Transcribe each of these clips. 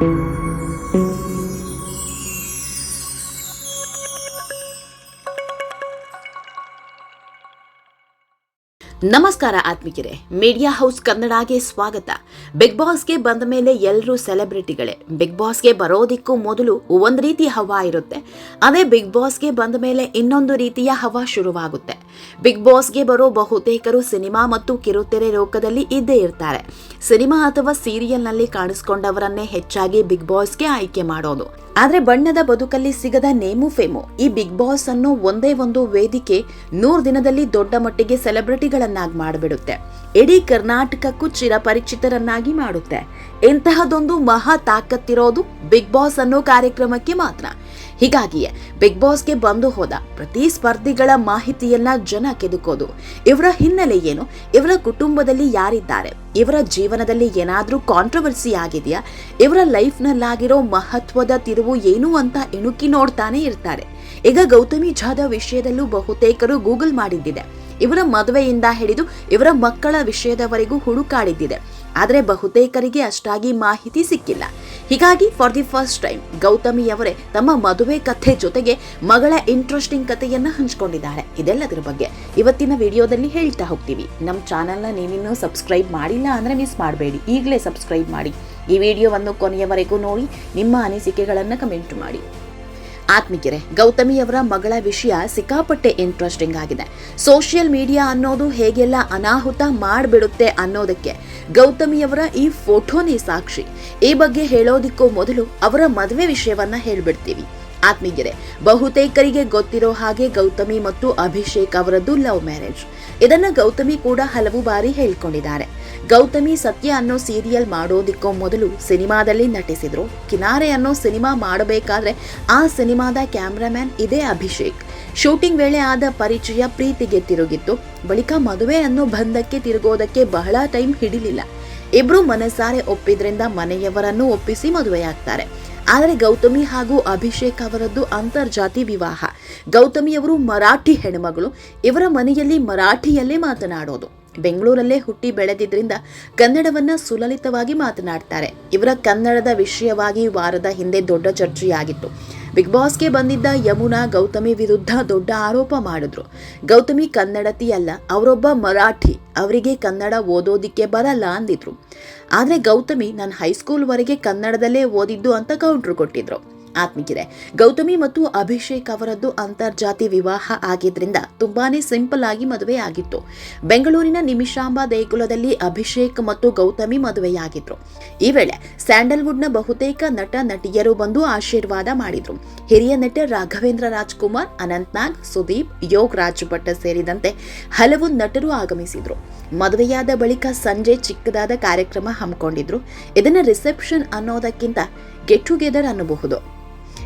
thank you ನಮಸ್ಕಾರ ಆತ್ಮಿಕರೇ media house ಕನ್ನಡಗೆ ಸ್ವಾಗತ. Big ಬಾಸ್ಗೆ ಬಂದ ಮೇಲೆ ಎಲ್ಲರೂ ಸೆಲೆಬ್ರಿಟಿಗಳೇ. ಬಿಗ್ ಬಾಸ್ಗೆ ಬರೋದಿಕ್ಕೂ ಮೊದಲು ಒಂದು ರೀತಿ ಹವಾ ಇರುತ್ತೆ. ಅದೇ ಬಿಗ್ ಬಾಸ್ಗೆ ಬಂದ ಮೇಲೆ ಇನ್ನೊಂದು ರೀತಿಯ ಹವಾ ಶುರುವಾಗುತ್ತೆ. ಬಿಗ್ ಬಾಸ್ಗೆ ಬರೋ ಬಹುತೇಕರು ಸಿನಿಮಾ ಮತ್ತು ಕಿರುತೆರೆ ಲೋಕದಲ್ಲಿ ಇದ್ದೇ ಇರ್ತಾರೆ. ಸಿನಿಮಾ ಅಥವಾ ಸೀರಿಯಲ್ನಲ್ಲಿ ಕಾಣಿಸ್ಕೊಂಡವರನ್ನೇ ಹೆಚ್ಚಾಗಿ ಬಿಗ್ ಬಾಸ್ಗೆ ಆಯ್ಕೆ ಮಾಡೋದು. ಆದ್ರೆ ಬಣ್ಣದ ಬದುಕಲ್ಲಿ ಸಿಗದ ನೇಮು ಫೇಮು. ಈ ಬಿಗ್ ಬಾಸ್ ಅನ್ನೋ ಒಂದೇ ಒಂದು ವೇದಿಕೆ ನೂರು ದಿನದಲ್ಲಿ ದೊಡ್ಡ ಮಟ್ಟಿಗೆ ಸೆಲೆಬ್ರಿಟಿಗಳನ್ನಾಗಿ ಮಾಡಿಬಿಡುತ್ತೆ. ಇಡೀ ಕರ್ನಾಟಕಕ್ಕೂ ಚಿರಪರಿಚಿತರನ್ನಾಗಿ ಮಾಡುತ್ತೆ. ಇಂತಹದೊಂದು ಮಹಾ ತಾಕತ್ತಿರೋದು ಬಿಗ್ ಬಾಸ್ ಅನ್ನೋ ಕಾರ್ಯಕ್ರಮಕ್ಕೆ ಮಾತ್ರ. ಹೀಗಾಗಿಯೇ ಬಿಗ್ ಬಾಸ್ಗೆ ಬಂದು ಹೋದ ಪ್ರತಿ ಸ್ಪರ್ಧಿಗಳ ಮಾಹಿತಿಯನ್ನ ಜನ ಕೆದುಕೋದು, ಇವರ ಹಿನ್ನೆಲೆ ಏನು, ಇವರ ಕುಟುಂಬದಲ್ಲಿ ಯಾರಿದ್ದಾರೆ, ಇವರ ಜೀವನದಲ್ಲಿ ಏನಾದರೂ ಕಾಂಟ್ರವರ್ಸಿ ಆಗಿದೆಯಾ, ಇವರ ಲೈಫ್ನಲ್ಲಾಗಿರೋ ಮಹತ್ವದ ತಿರುವು ಏನು ಅಂತ ಇಣುಕಿ ನೋಡ್ತಾನೆ ಇರ್ತಾರೆ. ಈಗ ಗೌತಮಿ ಜಾಧವ್ ವಿಷಯದಲ್ಲೂ ಬಹುತೇಕರು ಗೂಗಲ್ ಮಾಡಿದ್ದಿದೆ. ಇವರ ಮದುವೆಯಿಂದ ಹಿಡಿದು ಇವರ ಮಕ್ಕಳ ವಿಷಯದವರೆಗೂ ಹುಡುಕಾಡಿದ್ದಿದೆ. ಆದರೆ ಬಹುತೇಕರಿಗೆ ಅಷ್ಟಾಗಿ ಮಾಹಿತಿ ಸಿಕ್ಕಿಲ್ಲ. ಹೀಗಾಗಿ for the first time Gautami ಅವರೇ ತಮ್ಮ ಮದುವೆ ಕಥೆ ಜೊತೆಗೆ ಮಗಳ ಇಂಟ್ರೆಸ್ಟಿಂಗ್ ಕಥೆಯನ್ನ ಹಂಚಿಕೊಂಡಿದ್ದಾರೆ. ಇದೆಲ್ಲದರ ಬಗ್ಗೆ ಇವತ್ತಿನ ವಿಡಿಯೋದಲ್ಲಿ ಹೇಳ್ತಾ ಹೋಗ್ತೀವಿ. ನಮ್ಮ ಚಾನಲ್ನ ನೀವಿನ್ನೂ ಸಬ್ಸ್ಕ್ರೈಬ್ ಮಾಡಿಲ್ಲ ಅಂದರೆ ಮಿಸ್ ಮಾಡಬೇಡಿ. ಈಗಲೇ ಸಬ್ಸ್ಕ್ರೈಬ್ ಮಾಡಿ. ಈ ವಿಡಿಯೋವನ್ನು ಕೊನೆಯವರೆಗೂ ನೋಡಿ, ನಿಮ್ಮ ಅನಿಸಿಕೆಗಳನ್ನು ಕಮೆಂಟ್ ಮಾಡಿ. ಆತ್ಮಿಕರೆ ಗೌತಮಿಯವರ ಮಗಳ ವಿಷಯ ಸಿಕ್ಕಾಪಟ್ಟೆ ಇಂಟ್ರೆಸ್ಟಿಂಗ್ ಆಗಿದೆ. ಸೋಷಿಯಲ್ ಮೀಡಿಯಾ ಅನ್ನೋದು ಹೇಗೆಲ್ಲ ಅನಾಹುತ ಮಾಡಿಬಿಡುತ್ತೆ ಅನ್ನೋದಕ್ಕೆ ಗೌತಮಿಯವರ ಈ ಫೋಟೋನೇ ಸಾಕ್ಷಿ. ಈ ಬಗ್ಗೆ ಹೇಳೋದಿಕ್ಕೂ ಮೊದಲು ಅವರ ಮದುವೆ ವಿಷಯವನ್ನ ಹೇಳ್ಬಿಡ್ತೀವಿ. ಆತ್ಮೀಯರೇ, ಬಹುತೇಕರಿಗೆ ಗೊತ್ತಿರೋ ಹಾಗೆ ಗೌತಮಿ ಮತ್ತು ಅಭಿಷೇಕ್ ಅವರದ್ದು ಲವ್ ಮ್ಯಾರೇಜ್ ಇದನ್ನ ಗೌತಮಿ ಕೂಡ ಹಲವು ಬಾರಿ ಹೇಳಿಕೊಂಡಿದ್ದಾರೆ. ಗೌತಮಿ ಸತ್ಯ ಅನ್ನೋ ಸೀರಿಯಲ್ ಮಾಡೋದಿಕ್ಕೋ ಮೊದಲು ಸಿನಿಮಾದಲ್ಲಿ ನಟಿಸಿದ್ರು. ಕಿನಾರೆ ಅನ್ನೋ ಸಿನಿಮಾ ಮಾಡಬೇಕಾದ್ರೆ ಆ ಸಿನಿಮಾದ ಕ್ಯಾಮ್ರಾಮ್ಯಾನ್ ಇದೇ ಅಭಿಷೇಕ್. ಶೂಟಿಂಗ್ ವೇಳೆ ಆದ ಪರಿಚಯ ಪ್ರೀತಿಗೆ ತಿರುಗಿತ್ತು. ಬಳಿಕ ಮದುವೆ ಅನ್ನೋ ಬಂಧಕ್ಕೆ ತಿರುಗೋದಕ್ಕೆ ಬಹಳ ಟೈಮ್ ಹಿಡಿಲಿಲ್ಲ. ಇಬ್ರು ಮನಸಾರೆ ಒಪ್ಪಿದ್ರಿಂದ ಮನೆಯವರನ್ನು ಒಪ್ಪಿಸಿ ಮದುವೆಯಾಗ್ತಾರೆ. ಆದರೆ ಗೌತಮಿ ಹಾಗೂ ಅಭಿಷೇಕ್ ಅವರದ್ದು ಅಂತರ್ಜಾತಿ ವಿವಾಹ. ಗೌತಮಿಯವರು ಮರಾಠಿ ಹೆಣ್ಮಗಳು. ಇವರ ಮನೆಯಲ್ಲಿ ಮರಾಠಿಯಲ್ಲೇ ಮಾತನಾಡೋದು. ಬೆಂಗಳೂರಲ್ಲೇ ಹುಟ್ಟಿ ಬೆಳೆದಿದ್ದರಿಂದ ಕನ್ನಡವನ್ನ ಸುಲಲಿತವಾಗಿ ಮಾತನಾಡ್ತಾರೆ. ಇವರ ಕನ್ನಡದ ವಿಷಯವಾಗಿ ವಾರದ ಹಿಂದೆ ದೊಡ್ಡ ಚರ್ಚೆಯಾಗಿತ್ತು. ಬಿಗ್ ಬಾಸ್ಗೆ ಬಂದಿದ್ದ ಯಮುನಾ ಗೌತಮಿ ವಿರುದ್ಧ ದೊಡ್ಡ ಆರೋಪ ಮಾಡಿದ್ರು. ಗೌತಮಿ ಕನ್ನಡತಿ ಅಲ್ಲ, ಅವರೊಬ್ಬ ಮರಾಠಿ, ಅವರಿಗೆ ಕನ್ನಡ ಓದೋದಿಕ್ಕೆ ಬರಲ್ಲ ಅಂದಿದ್ರು. ಆದರೆ ಗೌತಮಿ, ನಾನು ಹೈಸ್ಕೂಲ್ವರೆಗೆ ಕನ್ನಡದಲ್ಲೇ ಓದಿದ್ದು ಅಂತ ಕೌಂಟ್ರು ಕೊಟ್ಟಿದ್ರು. ಆತ್ಮಿಕಿದೆ ಗೌತಮಿ ಮತ್ತು ಅಭಿಷೇಕ್ ಅವರದ್ದು ಅಂತರ್ಜಾತಿ ವಿವಾಹ ಆಗಿದ್ರಿಂದ ತುಂಬಾನೇ ಸಿಂಪಲ್ ಆಗಿ ಮದುವೆ ಆಗಿತ್ತು. ಬೆಂಗಳೂರಿನ ನಿಮಿಷಾಂಬ ದೇಗುಲದಲ್ಲಿ ಅಭಿಷೇಕ್ ಮತ್ತು ಗೌತಮಿ ಮದುವೆಯಾಗಿದ್ರು. ಈ ವೇಳೆ ಸ್ಯಾಂಡಲ್ವುಡ್ನ ಬಹುತೇಕ ನಟ, ನಟಿಯರು ಬಂದು ಆಶೀರ್ವಾದ ಮಾಡಿದ್ರು. ಹಿರಿಯ ನಟ ರಾಘವೇಂದ್ರ ರಾಜ್ಕುಮಾರ್, ಅನಂತ್ನಾಗ್, ಸುದೀಪ್, ಯೋಗ್ ರಾಜ್ ಭಟ್ ಸೇರಿದಂತೆ ಹಲವು ನಟರು ಆಗಮಿಸಿದ್ರು. ಮದುವೆಯಾದ ಬಳಿಕ ಸಂಜೆ ಚಿಕ್ಕದಾದ ಕಾರ್ಯಕ್ರಮ ಹಮ್ಮಿಕೊಂಡಿದ್ರು. ಇದನ್ನ ರಿಸೆಪ್ಷನ್ ಅನ್ನೋದಕ್ಕಿಂತ ಗೆಟ್ ಟುಗೆದರ್ ಅನ್ನಬಹುದು.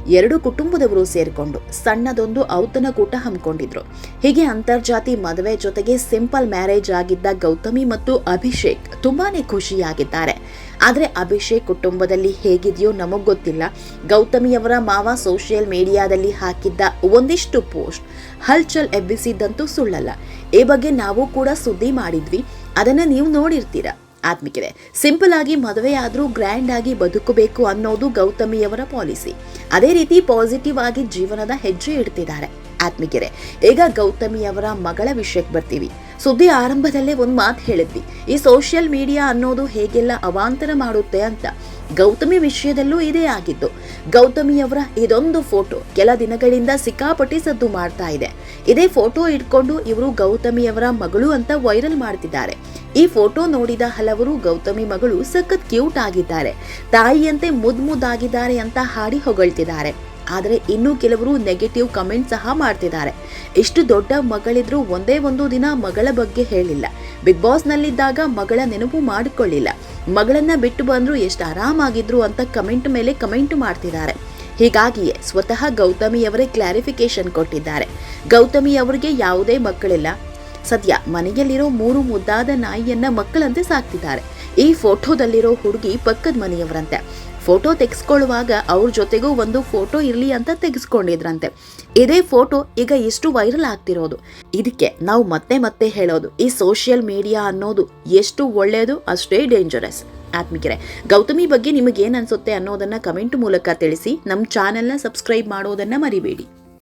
ಎರಡು ಕುಟುಂಬದವರು ಸೇರಿಕೊಂಡು ಸಣ್ಣದೊಂದು ಔತಣಕೂಟ ಹಮ್ಮಿಕೊಂಡಿದ್ರು. ಹೀಗೆ ಅಂತರ್ಜಾತಿ ಮದುವೆ ಜೊತೆಗೆ ಸಿಂಪಲ್ ಮ್ಯಾರೇಜ್ ಆಗಿದ್ದ ಗೌತಮಿ ಮತ್ತು ಅಭಿಷೇಕ್ ತುಂಬಾನೇ ಖುಷಿಯಾಗಿದ್ದಾರೆ. ಆದರೆ ಅಭಿಷೇಕ್ ಕುಟುಂಬದಲ್ಲಿ ಹೇಗಿದೆಯೋ ನಮಗ್ ಗೊತ್ತಿಲ್ಲ. ಗೌತಮಿಯವರ ಮಾವ ಸೋಷಿಯಲ್ ಮೀಡಿಯಾದಲ್ಲಿ ಹಾಕಿದ್ದ ಒಂದಿಷ್ಟು ಪೋಸ್ಟ್ ಹಲ್ಚಲ್ ಎಬ್ಬಿಸಿದ್ದಂತೂ ಸುಳ್ಳಲ್ಲ. ಈ ಬಗ್ಗೆ ನಾವು ಕೂಡ ಸುದ್ದಿ ಮಾಡಿದ್ವಿ. ಅದನ್ನ ನೀವು ನೋಡಿರ್ತೀರಾ? ಆತ್ಮಿಕರೆ ಸಿಂಪಲ್ ಆಗಿ ಮದುವೆ ಗ್ರ್ಯಾಂಡ್ ಆಗಿ ಬದುಕಬೇಕು ಅನ್ನೋದು ಗೌತಮಿಯವರ ಪಾಲಿಸಿ. ಅದೇ ರೀತಿ ಪಾಸಿಟಿವ್ ಆಗಿ ಜೀವನದ ಹೆಜ್ಜೆ ಇಡ್ತಿದ್ದಾರೆ. ಆತ್ಮಿಕೆರೆ ಈಗ ಗೌತಮಿಯವರ ಮಗಳ ವಿಷಯಕ್ಕೆ ಬರ್ತೀವಿ. ಸುದ್ದಿ ಆರಂಭದಲ್ಲೇ ಒಂದು ಮಾತು ಹೇಳಿದ್ವಿ. ಈ ಸೋಷಿಯಲ್ ಮೀಡಿಯಾ ಅನ್ನೋದು ಹೇಗೆಲ್ಲ ಅವಾಂತರ ಮಾಡುತ್ತೆ ಅಂತ ಗೌತಮಿ ವಿಷಯದಲ್ಲೂ ಇದೇ ಆಗಿದ್ದು. ಗೌತಮಿಯವರ ಇದೊಂದು ಫೋಟೋ ಕೆಲ ದಿನಗಳಿಂದ ಸಿಕ್ಕಾಪಟ್ಟಿ ಸದ್ದು ಮಾಡ್ತಾ ಇದೆ. ಇದೇ ಫೋಟೋ ಇಟ್ಕೊಂಡು ಇವರು ಗೌತಮಿಯವರ ಮಗಳು ಅಂತ ವೈರಲ್ ಮಾಡ್ತಿದ್ದಾರೆ. ಈ ಫೋಟೋ ನೋಡಿದ ಹಲವರು ಗೌತಮಿ ಮಗಳು ಸಖತ್ ಕ್ಯೂಟ್ ಆಗಿದ್ದಾರೆ. ತಾಯಿಯಂತೆ ಮುದ್ ಮುದ್ದಾಗಿದ್ದಾರೆ ಅಂತ ಹಾಡಿ ಹೊಗಳ್ತಿದ್ದಾರೆ. ಆದರೆ ಇನ್ನೂ ಕೆಲವರು ನೆಗೆಟಿವ್ ಕಮೆಂಟ್ ಸಹ ಮಾಡ್ತಿದ್ದಾರೆ. ಇಷ್ಟು ದೊಡ್ಡ ಮಗಳಿದ್ರು ಒಂದೇ ಒಂದು ದಿನ ಮಗಳ ಬಗ್ಗೆ ಹೇಳಿಲ್ಲ. ಬಿಗ್ ಬಾಸ್ನಲ್ಲಿದ್ದಾಗ ಮಗಳ ನೆನಪು ಮಾಡಿಕೊಳ್ಳಿಲ್ಲ. ಮಗಳನ್ನ ಬಿಟ್ಟು ಬಂದ್ರು ಎಷ್ಟು ಆರಾಮಾಗಿದ್ರು ಅಂತ ಕಮೆಂಟ್ ಮೇಲೆ ಕಮೆಂಟ್ ಮಾಡ್ತಿದ್ದಾರೆ. ಹೀಗಾಗಿಯೇ ಸ್ವತಃ ಗೌತಮಿಯವರೇ ಕ್ಲಾರಿಫಿಕೇಶನ್ ಕೊಟ್ಟಿದ್ದಾರೆ. ಗೌತಮಿ ಅವರಿಗೆ ಯಾವುದೇ ಮಕ್ಕಳಿಲ್ಲ. ಸದ್ಯ ಮನೆಯಲ್ಲಿರೋ ಮೂರು ಮುದ್ದಾದ ನಾಯಿಯನ್ನ ಮಕ್ಕಳಂತೆ ಸಾಕ್ತಿದ್ದಾರೆ. ಈ ಫೋಟೋದಲ್ಲಿರೋ ಹುಡುಗಿ ಪಕ್ಕದ ಮನೆಯವರಂತೆ. ಫೋಟೋ ತೆಗೆಸ್ಕೊಳ್ಳುವಾಗ ಅವ್ರ ಜೊತೆಗೂ ಒಂದು ಫೋಟೋ ಇರಲಿ ಅಂತ ತೆಗೆಸ್ಕೊಂಡಿದ್ರಂತೆ. ಇದೇ ಫೋಟೋ ಈಗ ಎಷ್ಟು ವೈರಲ್ ಆಗ್ತಿರೋದು. ಇದಕ್ಕೆ ನಾವು ಮತ್ತೆ ಮತ್ತೆ ಹೇಳೋದು, ಈ ಸೋಷಿಯಲ್ ಮೀಡಿಯಾ ಅನ್ನೋದು ಎಷ್ಟು ಒಳ್ಳೆಯದು ಅಷ್ಟೇ ಡೇಂಜರಸ್ ಆತ್ಮಿಕರೆ ಗೌತಮಿ ಬಗ್ಗೆ ನಿಮಗೇನು ಅನಿಸುತ್ತೆ ಅನ್ನೋದನ್ನು ಕಮೆಂಟ್ ಮೂಲಕ ತಿಳಿಸಿ ನಮ್ಮ ಚಾನೆಲ್ನ ಸಬ್ಸ್ಕ್ರೈಬ್ ಮಾಡೋದನ್ನು ಮರಿಬೇಡಿ.